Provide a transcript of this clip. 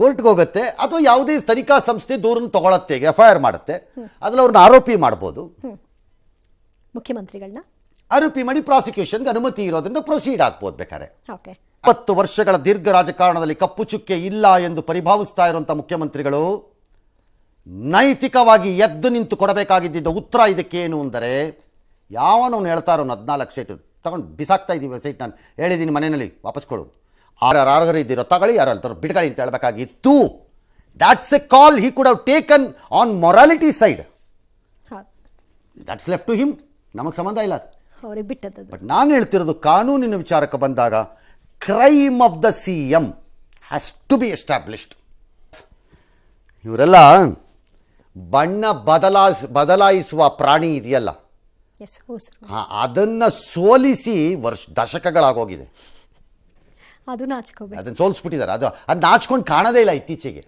ಕೋರ್ಟ್ಗೆ ಹೋಗುತ್ತೆ. ಅಥವಾ ಯಾವುದೇ ತನಿಖಾ ಸಂಸ್ಥೆ ದೂರನ್ನು ತಗೊಳತ್ತೆ ಎಫ್ ಐ ಆರ್ ಮಾಡುತ್ತೆ. ಅದ್ರಲ್ಲಿ ಅವ್ರನ್ನ ಆರೋಪಿ ಮಾಡ್ಬೋದು. ಮುಖ್ಯಮಂತ್ರಿಗಳನ್ನ? ಆರೋಪಿ ಮಾಡಿ ಪ್ರಾಸಿಕ್ಯೂಷನ್ಗೆ ಅನುಮತಿ ಇರೋದ್ರಿಂದ ಪ್ರೊಸೀಡ್ ಆಗ್ಬೋದು ಬೇಕಾದ್ರೆ. ಇಪ್ಪತ್ತು ವರ್ಷಗಳ ದೀರ್ಘ ರಾಜಕಾರಣದಲ್ಲಿ ಕಪ್ಪು ಚುಕ್ಕೆ ಇಲ್ಲ ಎಂದು ಪರಿಭಾವಿಸ್ತಾ ಇರುವಂತಹ ಮುಖ್ಯಮಂತ್ರಿಗಳು ನೈತಿಕವಾಗಿ ಎದ್ದು ನಿಂತು ಕೊಡಬೇಕಾಗಿದ್ದ ಉತ್ತರ ಇದಕ್ಕೇನು ಅಂದರೆ ಯಾವನವನು ಹೇಳ್ತಾರೋ ಹದಿನಾಲ್ಕು ಸೀಟು ತಗೊಂಡು ಬಿಸಾಕ್ತಾ ಇದ್ದೀವಿ ಸೀಟ್ ನಾನು ಹೇಳಿದ್ದೀನಿ ಮನೆಯಲ್ಲಿ ವಾಪಸ್ ಕೊಡು. ಆರು ಯಾರು ಇದ್ದೀರೋ ತಗೊಳ್ಳಿ ಯಾರು ಅಲ್ತಾರೋ ಬಿಡ್ಗಳಿ ಅಂತ ಹೇಳಬೇಕಾಗಿತ್ತು that's a call he could have taken on morality side that's left to him ನಮಗೆ ಸಂಬಂಧ ಇಲ್ಲ ಅವ್ರಿಗೆ ಬಿಟ್ಟದ್ದು ಬಟ್ ನಾನು ಹೇಳ್ತಿರೋದು ಕಾನೂನಿನ ವಿಚಾರಕ್ಕೆ ಬಂದಾಗ crime of the C M has to be established ಇವರೆಲ್ಲ ಬಣ್ಣ ಬದಲಾಯಿಸ್ ಬದಲಾಯಿಸುವ ಪ್ರಾಣಿ ಇದೆಯಲ್ಲ? ಅದನ್ನ ಸೋಲಿಸಿ ವರ್ಷ ದಶಕಗಳಾಗೋಗಿದೆ. ಅದು ನಾಚ್ಕೋಬೇಕು. ಅದನ್ನ ಸೋಲ್ಸ್ಬಿಟ್ಟಿದ್ದಾರೆ. ಅದು ಅದು ನಾಚ್ಕೊಂಡು ಕಾಣದೇ ಇಲ್ಲ ಇತ್ತೀಚೆಗೆ.